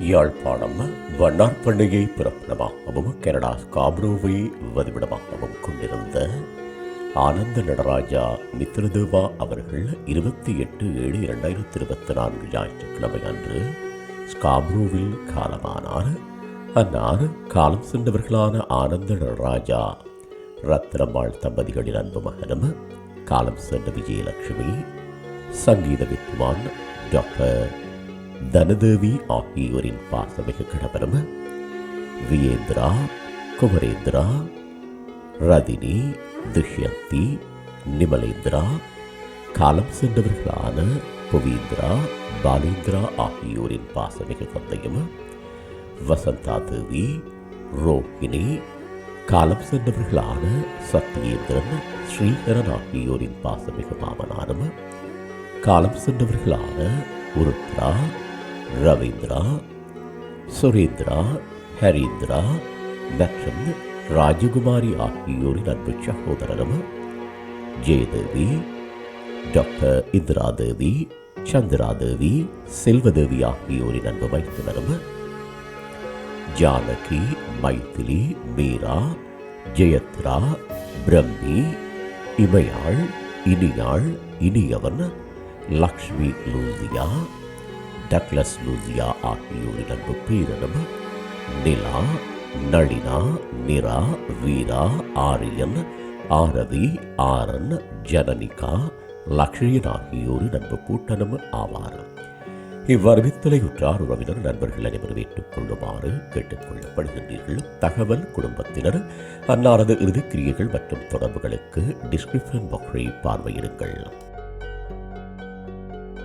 யாழ்ப்பாணம் வண்ணார் பண்டிகை பிறப்பிடமாகவும் கனடா ஸ்காப்ரோவை வதிவிடமாகவும் கொண்டிருந்த ஆனந்த நடராஜா மித்ரதேவா அவர்கள் இருபத்தி எட்டு ஏழு இரண்டாயிரத்தி இருபத்தி நான்கு ஞாயிற்றுக்கிழமை அன்று ஸ்காப்ரோவில் காலமானார். அன்னார் காலம் சென்றவர்களான ஆனந்த நடராஜா ரத்னம்மாள் தம்பதிகளின் அன்பு மகனும் காலம் சென்ற விஜயலட்சுமி சங்கீத வித்வான் டாக்டர் தனதேவி ஆகியோரின் பாசமிகு கணவரும் வியேந்திரா குமரேந்திரா ரதினி துஷ்யந்தி நிமலேந்திரா காலம் சென்றவர்களான புவீந்திரா பாலேந்திரா ஆகியோரின் பாசமிகு தந்தையும் வசந்தா தேவி ரோஹிணி காலம் சென்றவர்களான சத்யேந்திரன் ஸ்ரீஹரன் ஆகியோரின் பாசமிகு மாமனாரும் காலம் சென்றவர்களான உருத்ரா ரவீந்திரா சுரேந்திரா ஹரீந்திரா மற்றும் ராஜகுமாரி ஆகியோரின் அன்பு சகோதரரும் ஜெயதேவி டாக்டர் இந்திராதேவி சந்திராதேவி செல்வதேவி ஆகியோரின் அன்பு மைத்துனரும் Janaki Maithili Meera Jayathra Brammi Imaiyal Iniyal Iniyavan Lakshmi Lucia Douglas Lucia ஆகியோரின் பேரிடம் நிலா நளினா நிரா வீரா ஆரியன் ஆரதி ஆரன் ஜனனிகா லக்ஷ்மியன் ஆகியோரின் நண்பு கூட்டனும் ஆவார். இவ்வறிவித்தலை உற்றார் உறவினர் நண்பர்கள் அனைவரும் ஏற்றுக் கொள்ளுமாறு தகவல் குடும்பத்தினர் அன்னாரது இறுதிக்கிரியைகள் மற்றும் தொடர்புகளுக்கு டிஸ்கிரிப்ஷன் பாக்ஸை பார்வையிடுங்கள்.